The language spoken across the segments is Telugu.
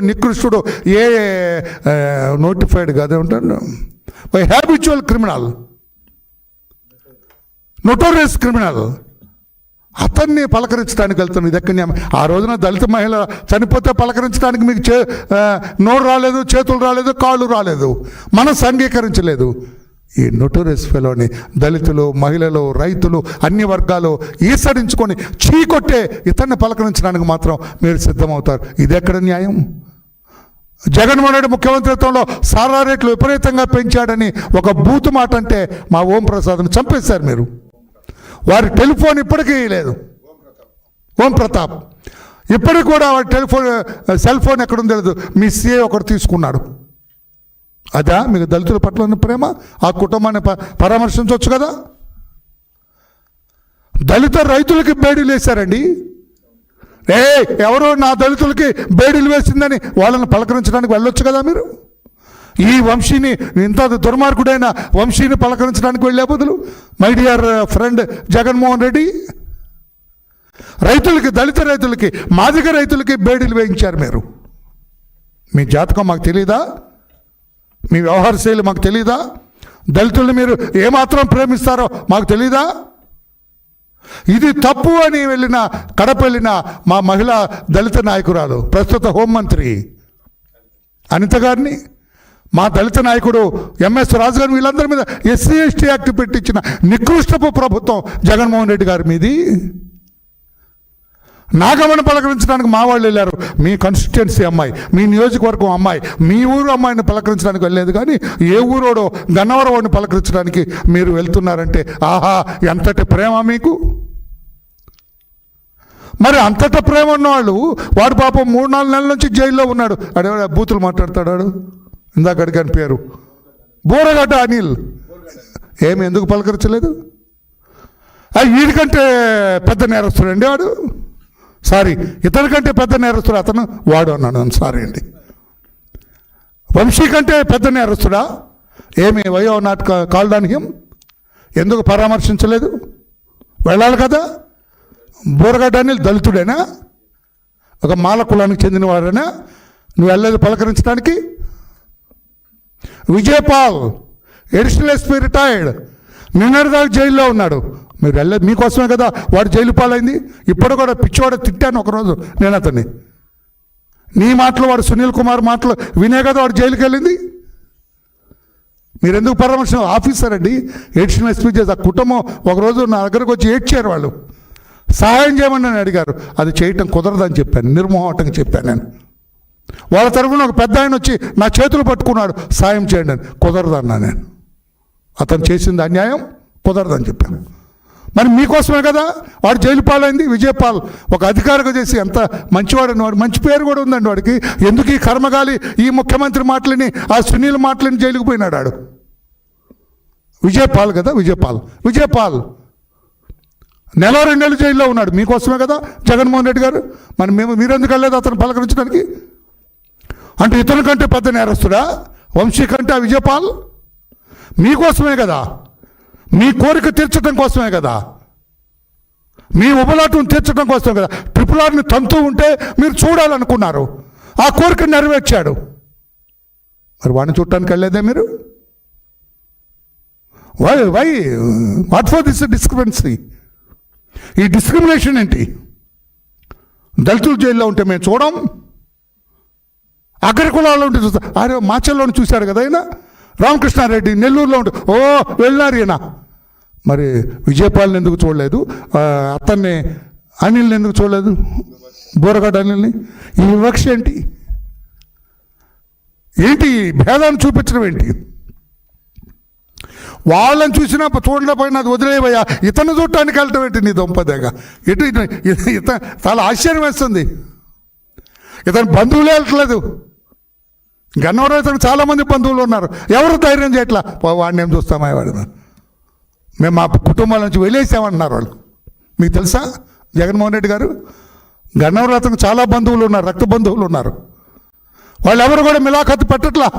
నికృష్టుడు ఏ నోటిఫైడ్ కాదే ఉంటాడు. హ్యాబిచువల్ క్రిమినల్ నొటోరియస్ క్రిమినల్ అతన్ని పలకరించడానికి వెళ్తాను ఇది న్యాయం? ఆ రోజున దళిత మహిళ చనిపోతే పలకరించడానికి మీకు చే నోరు రాలేదు చేతులు రాలేదు కాళ్ళు రాలేదు. మనసు అంగీకరించలేదు. ఈ నొటోరియస్ ఫెలోని దళితులు మహిళలు రైతులు అన్ని వర్గాలు ఈసడించుకొని చీకొట్టే ఇతన్ని పలకరించడానికి మాత్రం మీరు సిద్ధమవుతారు. ఇది ఎక్కడ న్యాయం? జగన్మోహన్ రెడ్డి ముఖ్యమంత్రిత్వంలో సారా రేట్లు విపరీతంగా పెంచాడని ఒక బూతు మాట అంటే మా ఓం ప్రసాద్ని చంపేశారు మీరు. వారి టెలిఫోన్ ఇప్పటికీ లేదు ఓం ప్రతాప్. ఇప్పటికి కూడా వారి టెలిఫోన్ సెల్ ఫోన్ ఎక్కడుందో తెలియదు మీ సీఏ ఒకటి తీసుకున్నాడు. అదా? మీకు దళితుల పట్ల ఉన్న ప్రేమ? ఆ కుటుంబాన్ని ప- పరామర్శించవచ్చు కదా? దళిత రైతులకి బేడీలు వేశారండి ఏ ఎవరు నా దళితులకి బేడీలు వేసిందని వాళ్ళని పలకరించడానికి వెళ్ళొచ్చు కదా మీరు? ఈ వంశీని ఇంత దుర్మార్గుడైన వంశీని పలకరించడానికి వెళ్ళే బదులు my dear friend Jaganmohan Reddy రైతులకి దళిత రైతులకి మాదిగ రైతులకి బేడీలు వేయించారు మీరు. మీ జాతకం మాకు తెలీదా? మీ వ్యవహార శైలి మాకు తెలీదా? దళితుల్ని మీరు ఏమాత్రం ప్రేమిస్తారో మాకు తెలీదా? ఇది తప్పు అని వెళ్ళిన కడప వెళ్ళిన మా మహిళా దళిత నాయకురాలు ప్రస్తుత హోంమంత్రి అనిత గారిని. మా దళిత నాయకుడు ఎంఎస్ రాజు గారు వీళ్ళందరి మీద ఎస్సీ ఎస్టీ యాక్ట్ పెట్టించిన నికృష్టపు ప్రభుత్వం జగన్మోహన్ రెడ్డి గారి మీది. నాగమని పలకరించడానికి మా వాళ్ళు వెళ్ళారు. మీ కాన్స్టిట్యున్సీ అమ్మాయి మీ నియోజకవర్గం అమ్మాయి మీ ఊరు అమ్మాయిని పలకరించడానికి వెళ్ళలేదు కానీ ఏ ఊరోడో గన్నవరం వాడిని పలకరించడానికి మీరు వెళ్తున్నారంటే ఆహా ఎంతటి ప్రేమ మీకు? మరి అంతట ప్రేమ ఉన్నవాళ్ళు వాడు పాపం మూడు నాలుగు నెలల నుంచి జైల్లో ఉన్నాడు. అడే బూతులు మాట్లాడతాడు వాడు. ఇందాక అడిగాను పేరు బోరగడ్డ అనిల్. ఏమి ఎందుకు పలకరించలేదు? వీడికంటే పెద్ద నేరస్తుడు అండి వాడు. సారీ ఇతని కంటే పెద్ద నేరస్తుడు అతను వాడు అన్నాడు. సారీ అండి. వంశీ కంటే పెద్ద నేరస్తుడా? ఏమి వయో నాట్ కాల్ డాన్ హిమ్ ఎందుకు పరామర్శించలేదు? వెళ్ళాలి కదా? బోరగడ్డ అనిల్ దళితుడేనా? ఒక మాల కులానికి చెందినవాడేనా? నువ్వు వెళ్ళేది పలకరించడానికి? Vijayapal additional SP retired. నిన్నటిదాకా జైల్లో ఉన్నాడు. మీరు వెళ్ళేది మీకోసమే కదా వాడు జైలు పాలైంది? ఇప్పుడు కూడా పిచ్చివాడు తిట్టాను ఒకరోజు నేను అతన్ని. నీ మాటలు వాడు సునీల్ కుమార్ మాటలు వినే కదా వాడు జైలుకి వెళ్ళింది మీరు ఎందుకు పరామర్శ ఆఫీసర్ అండి. ఎడిషనల్ ఎస్పీ చేసి ఆ కుటుంబం ఒకరోజు నా దగ్గరకు వచ్చి ఏడ్చారు వాళ్ళు. సహాయం చేయమని నన్ను అడిగారు. అది చేయటం కుదరదని చెప్పాను. నిర్మోహటంగా చెప్పాను నేను. వాళ్ళ తరఫున ఒక పెద్ద ఆయన వచ్చి నా చేతులు పట్టుకున్నాడు. సాయం చేయండి అని. కుదరదన్నా నేను. అతను చేసింది అన్యాయం కుదరదని చెప్పాను. మరి మీకోసమే కదా? వాడు జైలు పాలైంది విజయపాల్. ఒక అధికారిగా చేసి ఎంత మంచివాడని వాడు మంచి పేరు కూడా ఉందండి వాడికి. ఎందుకు ఈ కర్మగాలి ఈ ముఖ్యమంత్రి మాటలని ఆ సునీల్ మాటలని జైలుకు పోయినాడు ఆడు. విజయపాల్ కదా విజయపాల్. విజయపాల్. నెల రెండు జైల్లో ఉన్నాడు. మీకోసమే కదా జగన్మోహన్ రెడ్డి గారు? మరి మేము మీరెందుకు వెళ్ళలేదు అతను పలకరించడానికి? అంటే ఇతని కంటే పెద్ద నేరస్తుడా? వంశీ కంటే ఆ విజయపాల్? మీకోసమే కదా? మీ కోరిక తీర్చడం కోసమే కదా? మీ ఉపలాటం తీర్చడం కోసమే కదా? ట్రిపుల్ ఆర్ని తంతూ ఉంటే మీరు చూడాలనుకున్నారు. ఆ కోరిక నెరవేర్చాడు. మరి వాడిని చూడటానికి వెళ్ళలేదే మీరు? Why why what for this discrepancy ఈ డిస్క్రిమినేషన్ ఏంటి? దళితులు జైల్లో ఉంటే మేము చూడం. అగ్రకులాల్లో ఉంటే చూస్తాం. అరే మాచల్లోని చూశాడు కదా ఆయన? రామకృష్ణారెడ్డి నెల్లూరులో ఉంటే ఓ వెళ్ళినారు ఈయన మరి విజయపాల్ని ఎందుకు చూడలేదు? అతన్ని అనిల్ని ఎందుకు చూడలేదు? బోరగడ్డ అనిల్ని? ఈ వివక్ష ఏంటి? ఏంటి భేదాన్ని చూపించడం ఏంటి? వాళ్ళని చూసినా చూడలేకపోయినా అది వదిలేవయ్యా. ఇతను చూడటానికి వెళ్ళటం ఏంటి నీ దొంపదేగా ఇటు ఇటు ఇత- చాలా ఆశ్చర్యం వేస్తుంది. ఇతను బంధువులే వెళ్ళట్లేదు. గన్నవరం ఇతను చాలామంది బంధువులు ఉన్నారు. ఎవరు ధైర్యం చేయట్లా? వాడిని ఏం చూస్తామా వాడిని మేము మా కుటుంబాల నుంచి వెళ్ళేసామంటున్నారు వాళ్ళు. మీకు తెలుసా? జగన్మోహన్ రెడ్డి గారు? గన్నవరం అతను చాలా బంధువులు ఉన్నారు రక్త బంధువులు ఉన్నారు. వాళ్ళు ఎవరు కూడా మిలాఖత్ పెట్టట్లా.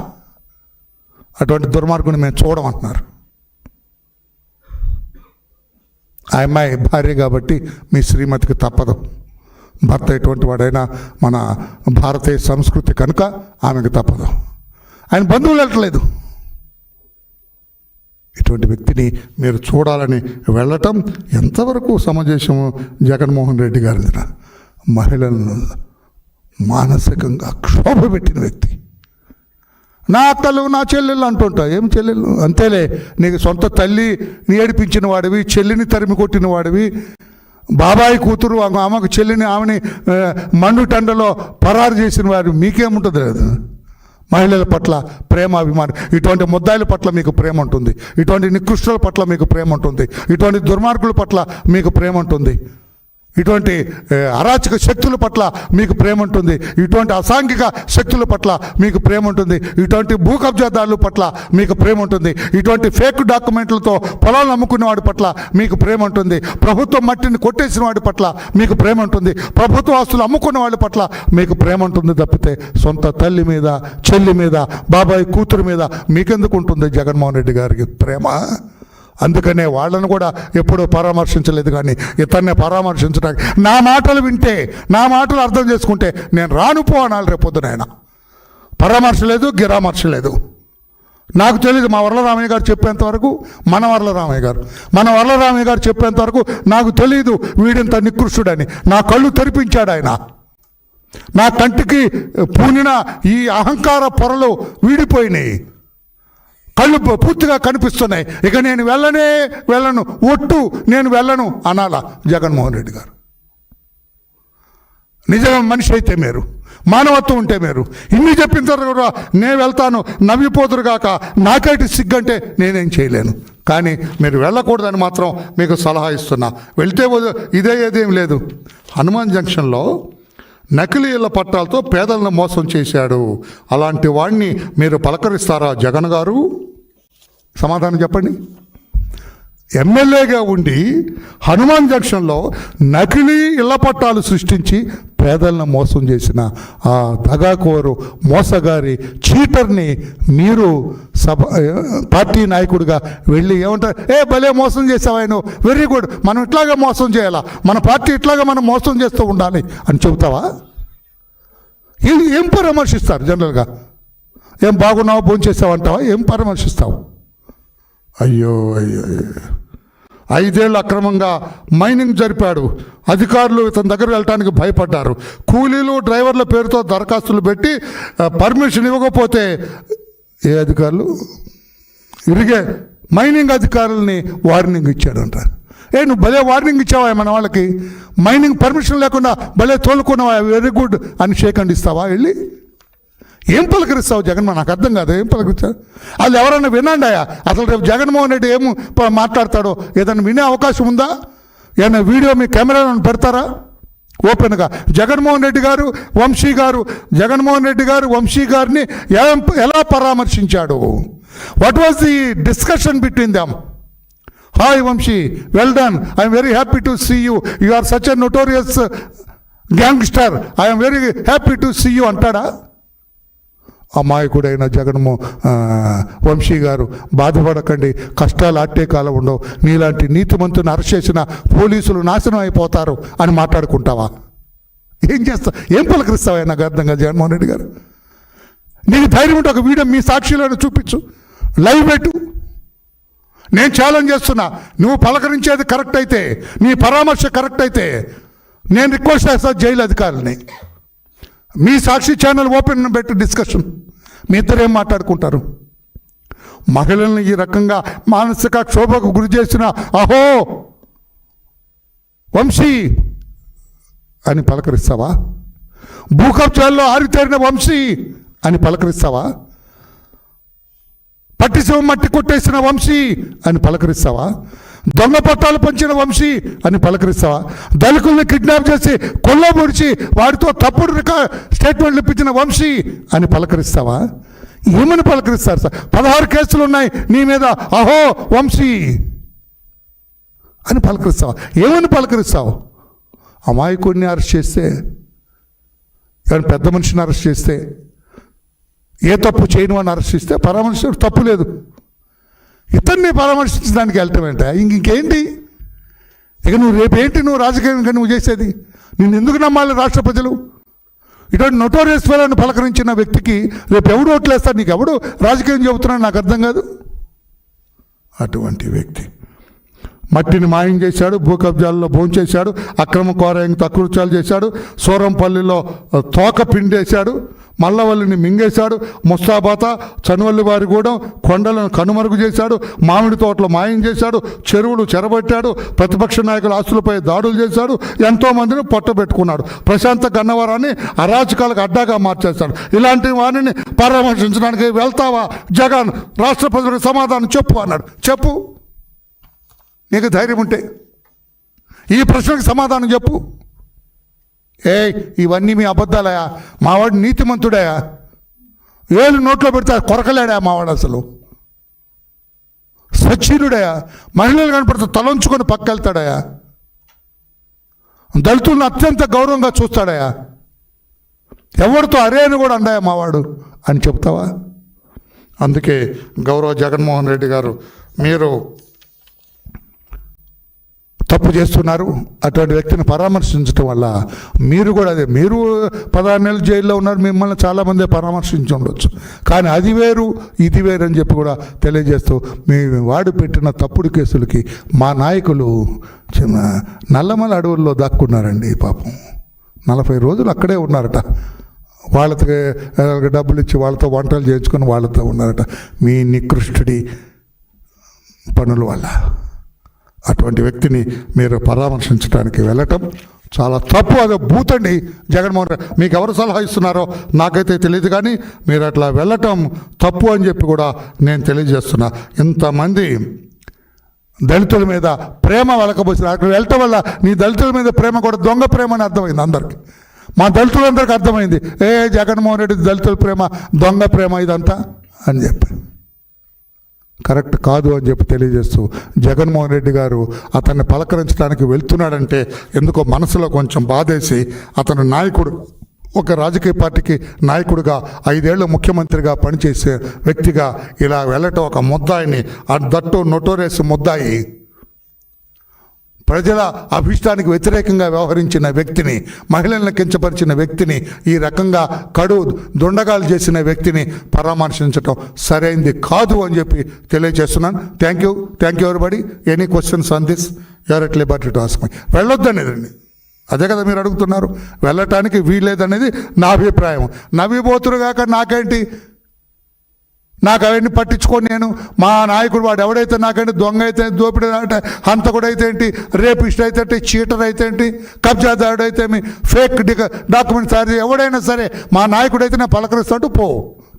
అటువంటి దుర్మార్గుని మేము చూడమంటున్నారు. ఆ అమ్మాయి భార్య కాబట్టి మీ శ్రీమతికి తప్పదు. భర్త ఎటువంటి వాడైనా మన భారతీయ సంస్కృతి కనుక ఆమెకు తప్పదు. ఆయన బంధువులు వెళ్ళట్లేదు. ఇటువంటి వ్యక్తిని మీరు చూడాలని వెళ్ళటం ఎంతవరకు సమంజసము జగన్మోహన్ రెడ్డి గారి మహిళలను మానసికంగా క్షోభ పెట్టిన వ్యక్తి. నా అక్కలు నా చెల్లెళ్ళు అంటుంటా. ఏం చెల్లెళ్ళు? అంతేలే నీకు సొంత తల్లి నీ ఏడిపించిన వాడివి చెల్లిని తరిమి కొట్టిన వాడివి. బాబాయి కూతురు ఆమెకు చెల్లిని ఆమెని ఆ, మండు టండలో పరారు చేసిన వారు మీకేముంటుంది లేదు మహిళల పట్ల ప్రేమ అభిమానం. ఇటువంటి ముద్దాయిల పట్ల మీకు ప్రేమ ఉంటుంది. ఇటువంటి నికృష్టుల పట్ల మీకు ప్రేమ ఉంటుంది. ఇటువంటి దుర్మార్గుల పట్ల మీకు ప్రేమ ఉంటుంది. ఇటువంటి అరాచక శక్తుల పట్ల మీకు ప్రేమ ఉంటుంది. ఇటువంటి అసాంఘిక శక్తుల పట్ల మీకు ప్రేమ ఉంటుంది. ఇటువంటి భూ కబ్జాదారుల పట్ల మీకు ప్రేమ ఉంటుంది. ఇటువంటి ఫేక్ డాక్యుమెంట్లతో పొలాలు అమ్ముకునే వాడి పట్ల మీకు ప్రేమ ఉంటుంది. ప్రభుత్వం మట్టిని కొట్టేసిన వాడి పట్ల మీకు ప్రేమ ఉంటుంది. ప్రభుత్వ ఆస్తులు అమ్ముకున్న వాళ్ళ పట్ల మీకు ప్రేమ ఉంటుంది తప్పితే సొంత తల్లి మీద చెల్లి మీద బాబాయ్ కూతురు మీద మీకెందుకు ఉంటుంది జగన్మోహన్ రెడ్డి గారికి ప్రేమ? అందుకనే వాళ్ళను కూడా ఎప్పుడూ పరామర్శించలేదు కానీ ఇతన్ని పరామర్శించడానికి నా మాటలు వింటే నా మాటలు అర్థం చేసుకుంటే నేను రానుపో అనాలి రేపొద్దున ఆయన పరామర్శ లేదు గిరామర్శ లేదు. నాకు తెలియదు మా వరలరామయ్య గారు చెప్పేంత వరకు మన వరలరామయ్య గారు. మన వరలరామయ్య గారు చెప్పేంత వరకు నాకు తెలియదు వీడింత నికృష్టుడని. నా కళ్ళు తెరిపించాడు ఆయన. నా కంటికి పూనిన ఈ అహంకార పొరలు వీడిపోయినాయి. కళ్ళు పూర్తిగా కనిపిస్తున్నాయి. ఇక నేను వెళ్ళనే వెళ్ళను. ఒట్టు నేను వెళ్ళను అనాలా జగన్మోహన్ రెడ్డి గారు. నిజంగా మనిషి అయితే మీరు. మానవత్వం ఉంటే మీరు. ఇన్ని చెప్పిన తర్వాత కూడా నేను వెళ్తాను నవ్విపోతురు కాక నాకైతే సిగ్గంటే నేనేం చేయలేను. కానీ మీరు వెళ్ళకూడదని మాత్రం మీకు సలహా ఇస్తున్నా. వెళ్తే ఇదే ఏదేం లేదు. హనుమాన్ జంక్షన్లో నకిలీ ఇళ్ళ పట్టాలతో పేదలను మోసం చేశాడు. అలాంటి వాడిని మీరు పలకరిస్తారా జగన్ గారు? సమాధానం చెప్పండి. ఎమ్మెల్యేగా ఉండి హనుమాన్ జంక్షన్లో నకిలీ ఇళ్ళ పట్టాలు సృష్టించి పేదలను మోసం చేసిన ఆ దగాకోరు మోసగారి చీటర్ని మీరు సభ పార్టీ నాయకుడిగా వెళ్ళి ఏమంటారు ఏ భలే మోసం చేసావా నువ్వు? వెరీ గుడ్ మనం ఇట్లాగే మోసం చేయాలా? మన పార్టీ ఇట్లాగా మనం మోసం చేస్తూ ఉండాలి. అని చెబుతావా? ఏం ఏం పరామర్శిస్తారు జనరల్గా? ఏం బాగున్నావు? భోంచేసావు అంటావా ఏం పరామర్శిస్తావు? అయ్యో అయ్యో అయ్యో. ఐదేళ్ళు అక్రమంగా మైనింగ్ జరిపాడు. అధికారులు ఇతని దగ్గర వెళ్ళటానికి భయపడ్డారు. కూలీలు డ్రైవర్ల పేరుతో దరఖాస్తులు పెట్టి పర్మిషన్ ఇవ్వకపోతే ఏ అధికారులు? ఇరిగే మైనింగ్ అధికారుల్ని వార్నింగ్ ఇచ్చాడంట ఏ నువ్వు భలే వార్నింగ్ ఇచ్చావా మన వాళ్ళకి? మైనింగ్ పర్మిషన్ లేకుండా భలే తోలుకున్నావా? వెరీ గుడ్ అని షేక్ అండ్ ఇస్తావా? వెళ్ళి ఏం పలకరిస్తావు జగన్మోహన్? నాకు అర్థం కాదు ఏం పలకరిస్తావు? వాళ్ళు ఎవరన్నా వినండి అసలు రేపు జగన్మోహన్ రెడ్డి ఏం మాట్లాడతాడో ఏదైనా వినే అవకాశం ఉందా? ఏమైనా వీడియో మీ కెమెరాలను పెడతారా? ఓపెన్గా. జగన్మోహన్ రెడ్డి గారు వంశీ గారు జగన్మోహన్ రెడ్డి గారు వంశీ గారిని ఎలా పరామర్శించాడు? What was the discussion between them hi Vamsi. Well done I'm very happy to see you you are such a notorious gangster I'm very happy to see you అంటాడా? అమాయకుడైన జగన్మో వంశీ గారు బాధపడకండి. కష్టాలు అట్టే కాలం ఉండవు. నీలాంటి నీతిమంతుని అరెస్ట్ పోలీసులు నాశనం అయిపోతారు అని మాట్లాడుకుంటావా? ఏం చేస్తా? ఏం పలకరిస్తావా నాకు అర్థం కాదు జగన్మోహన్ రెడ్డి గారు? నీకు ధైర్యం ఉంటే ఒక వీడియో మీ సాక్షిలో చూపించు. లైవ్ పెట్టు. నేను ఛాలెంజ్ చేస్తున్నా. నువ్వు పలకరించేది కరెక్ట్ అయితే నీ పరామర్శ కరెక్ట్ అయితే నేను రిక్వెస్ట్ చేస్తా జైలు అధికారులని. మీ సాక్షి ఛానల్ ఓపెన్ పెట్టి డిస్కషన్. మీ ఇద్దరు ఏం మాట్లాడుకుంటారు? మహిళలను ఈ రకంగా మానసిక క్షోభకు గురి చేసిన అహో వంశీ అని పలకరిస్తావా? భూకబ్జాల్లో ఆరితేరిన వంశీ అని పలకరిస్తావా? పట్టిశివ మట్టి కొట్టేసిన వంశీ అని పలకరిస్తావా? దొంగ పట్టాలు పంచిన వంశీ అని పలకరిస్తావా? దళితుల్ని కిడ్నాప్ చేసి కొల్లబొడిచి వాడితో తప్పుడు రికా స్టేట్మెంట్లు ఇప్పించిన వంశీ అని పలకరిస్తావా? ఏమని పలకరిస్తారు సార్? పదహారు కేసులు ఉన్నాయి నీ మీద అహో వంశీ అని పలకరిస్తావా? ఏమని పలకరిస్తావు? అమాయకుడిని అరెస్ట్ చేస్తే ఎవరైనా పెద్ద మనిషిని అరెస్ట్ చేస్తే ఏ తప్పు చేయను అని అరెస్ట్ చేస్తే పరామర్శ తప్పు లేదు. ఇతన్ని పరామర్శించడానికి వెళ్ళటం ఏంట? ఇంక ఇంకేంటి? ఇక నువ్వు రేపేంటి నువ్వు రాజకీయంగా నువ్వు చేసేది? నిన్ను ఎందుకు నమ్మాలి రాష్ట్ర ప్రజలు? ఇటువంటి నొటోరేశ్వరాన్ని పలకరించిన వ్యక్తికి రేపు ఎవడు ఓట్లేస్తాడు? నీకు ఎవడు రాజకీయం చెబుతున్నాడు? నాకు అర్థం కాదు. అటువంటి వ్యక్తి. మట్టిని మాయం చేశాడు భూ కబ్జాల్లో భోంచేశాడు అక్రమ కోరాయంతో తకృత్యాలు చేశాడు సూరంపల్లిలో తోక పిండేశాడు మల్లవల్లిని మింగేశాడు ముస్తాబాత చనువల్లి వారిగూడెం కొండలను కనుమరుగు చేశాడు మామిడి తోటలు మాయం చేశాడు చెరువులు చెరబట్టాడు ప్రతిపక్ష నాయకుల ఆస్తులపై దాడులు చేశాడు ఎంతోమందిని పట్టబెట్టుకున్నాడు పొట్టబెట్టుకున్నాడు ప్రశాంత గన్నవరాన్ని అరాచకాలకు అడ్డాగా మార్చేశాడు. ఇలాంటి వారిని పరామర్శించడానికి వెళ్తావా? జగన్ రాష్ట్ర ప్రజలకు సమాధానం చెప్పు అన్నాడు. చెప్పు. నీకు ధైర్యం ఉంటే. ఈ ప్రశ్నకు సమాధానం చెప్పు. ఏ ఇవన్నీ మీ అబద్ధాలయా? మావాడు నీతిమంతుడయా? ఏళ్ళు నోట్లో పెడితే కొరకలేడా మావాడు అసలు? సచ్చీలుడయా మహిళలు కనపడితే తలంచుకొని పక్కెళ్తాడయా? దళితులను అత్యంత గౌరవంగా చూస్తాడయా? ఎవరితో అరే అని కూడా అండాయా మావాడు? అని చెప్తావా? అందుకే గౌరవ జగన్మోహన్ రెడ్డి గారు మీరు తప్పు చేస్తున్నారు. అటువంటి వ్యక్తిని పరామర్శించడం వల్ల మీరు కూడా అదే మీరు పదహారు నెలలు జైల్లో ఉన్నారు మిమ్మల్ని చాలామంది పరామర్శించి ఉండొచ్చు. కానీ అది వేరు ఇది వేరు అని చెప్పి కూడా తెలియజేస్తూ మీ వాడు పెట్టిన తప్పుడు కేసులకి మా నాయకులు చిన్న నల్లమల అడవుల్లో దాక్కున్నారండి పాపం. నలభై రోజులు అక్కడే ఉన్నారట. వాళ్ళకి డబ్బులు ఇచ్చి వాళ్ళతో వంటలు చేయించుకొని వాళ్ళతో ఉన్నారట. మీ నికృష్టుడి పనుల వల్ల. అటువంటి వ్యక్తిని మీరు పరామర్శించడానికి వెళ్ళటం చాలా తప్పు. అదే భూతండి. జగన్మోహన్ రెడ్డి మీకు ఎవరు సలహా ఇస్తున్నారో నాకైతే తెలియదు కానీ మీరు అట్లా వెళ్ళటం తప్పు అని చెప్పి కూడా నేను తెలియజేస్తున్నా. ఇంతమంది దళితుల మీద ప్రేమ వెలకబోసిన అక్కడ వెళ్ళటం వల్ల నీ దళితుల మీద ప్రేమ కూడా దొంగ ప్రేమ అని అర్థమైంది అందరికీ. మా దళితులందరికీ అర్థమైంది. ఏ జగన్మోహన్ రెడ్డి దళితుల ప్రేమ దొంగ ప్రేమ ఇదంతా అని చెప్పి. కరెక్ట్ కాదు అని చెప్పి తెలియజేస్తూ జగన్మోహన్ రెడ్డి గారు అతన్ని పలకరించడానికి వెళ్తున్నాడంటే ఎందుకో మనసులో కొంచెం బాధేసి అతను నాయకుడు ఒక రాజకీయ పార్టీకి నాయకుడిగా ఐదేళ్ళ ముఖ్యమంత్రిగా పనిచేసే వ్యక్తిగా ఇలా వెళ్ళటం ఒక ముద్దాయిని దట్టు నొటోరేసి ముద్దాయి. ప్రజల అభిష్టానికి వ్యతిరేకంగా వ్యవహరించిన వ్యక్తిని మహిళలను కించపరిచిన వ్యక్తిని ఈ రకంగా కడు దుండగాలు చేసిన వ్యక్తిని పరామర్శించటం సరైంది కాదు అని చెప్పి తెలియజేస్తున్నాను. Thank you thank you everybody any questions on this you are at liberty to ask my వెళ్ళొద్దనేదండి అదే కదా మీరు అడుగుతున్నారు. వెళ్ళటానికి వీలేదనేది నా అభిప్రాయం. నవ్విపోతురు కాక నాకేంటి? నాకు అవన్నీ పట్టించుకొని నేను మా నాయకుడు వాడు ఎవడైతే నాకంటే దొంగ అయితే దోపిడీ అంటే హంతకుడు అయితే ఏంటి రేపిస్ట్ అయితే ఏంటి చీటర్ అయితే ఏంటి కబ్జాదారుడు అయితే మీ ఫేక్ డాక్యుమెంట్స్ అది ఎవడైనా సరే మా నాయకుడు అయితే నేను పలకరిస్తాడు పో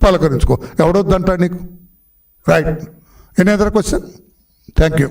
పలకరించుకో. ఎవడొద్దంటా నీకు? Right. Any other question? Thank you.